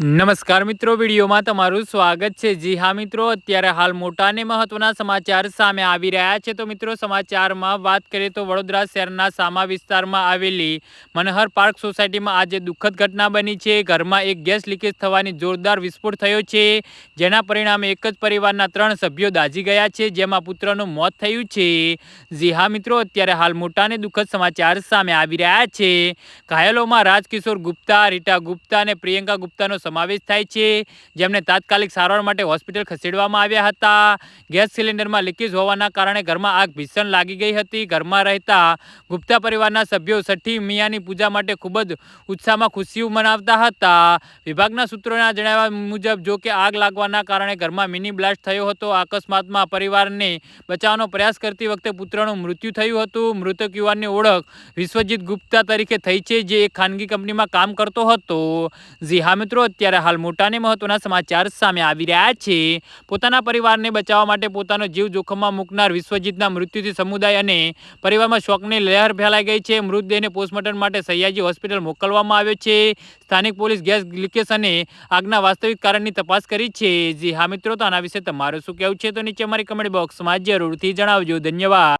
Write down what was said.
નમસ્કાર મિત્રો, વિડીયોમાં તમારું સ્વાગત છે. જી હા મિત્રો, અત્યારે હાલ મોટા અને મહત્વના સમાચાર સામે આવી રહ્યા છે. તો મિત્રો, સમાચારમાં વાત કરીએ તો વડોદરા શહેરના સામા વિસ્તારમાં આવેલી મનહર પાર્ક સોસાયટીમાં આજે દુઃખદ ઘટના બની છે. ઘરમાં એક ગેસ લીકેજ થવાની જોરદાર વિસ્ફોટ થયો છે. જેના પરિણામે એક જ પરિવારના ત્રણ સભ્યો દાઝી ગયા છે, જેમાં પુત્રનું મોત થયું છે. જી હા મિત્રો, અત્યારે હાલ મોટા અને દુઃખદ સમાચાર સામે આવી રહ્યા છે. ઘાયલોમાં રાજકિશોર ગુપ્તા, રીટા ગુપ્તા અને પ્રિયંકા ગુપ્તાનો સમાવેશ થાય છે, જેમને તાત્કાલિક સારવાર માટે હોસ્પિટલ ખસેડવામાં આવ્યા હતા. ગેસ સિલિન્ડરમાં લીકેજ હોવાના કારણે ઘરમાં આગ ભીષણ લાગી ગઈ હતી. ઘરમાં રહેતા ગુપ્તા પરિવારના સભ્યો છઠ્ઠી મિયાની પૂજા માટે ખૂબ જ ઉત્સાહમાં ખુશીઓ મનાવતા હતા. વિભાગના સૂત્રોના જણાવ્યા મુજબ, જો કે આગ લાગવાના કારણે ઘરમાં મિની બ્લાસ્ટ થયો હતો. અકસ્માતમાં પરિવારને બચાવવાનો પ્રયાસ કરતી વખતે પુત્રનું મૃત્યુ થયું હતું. મૃતક યુવાનની ઓળખ વિશ્વજીત ગુપ્તા તરીકે થઈ છે, જે એક ખાનગી કંપનીમાં કામ કરતો હતો. જી હા મિત્રો અત્યારે હાલ મોટાને મહત્વના સમાચાર સામે આવી રહ્યા છે. પોતાના પરિવારને બચાવવા માટે પોતાનો જીવ જોખમમાં મૂકનાર વિશ્વજીતના મૃત્યુથી સમુદાય અને પરિવારમાં શોકની લહેર ફેલાઈ ગઈ છે. મૃતદેહને પોસ્ટમોર્ટમ માટે સયાજી હોસ્પિટલ મોકલવામાં આવ્યો છે. સ્થાનિક પોલીસ ગેસ લીકેજ અને આગના વાસ્તવિક કારણની તપાસ કરી છે. જી હા મિત્રો, તો આના વિશે તમારું શું કહેવું છે? તો નીચે અમારી કમેન્ટ બોક્સમાં જરૂરથી જણાવજો. ધન્યવાદ.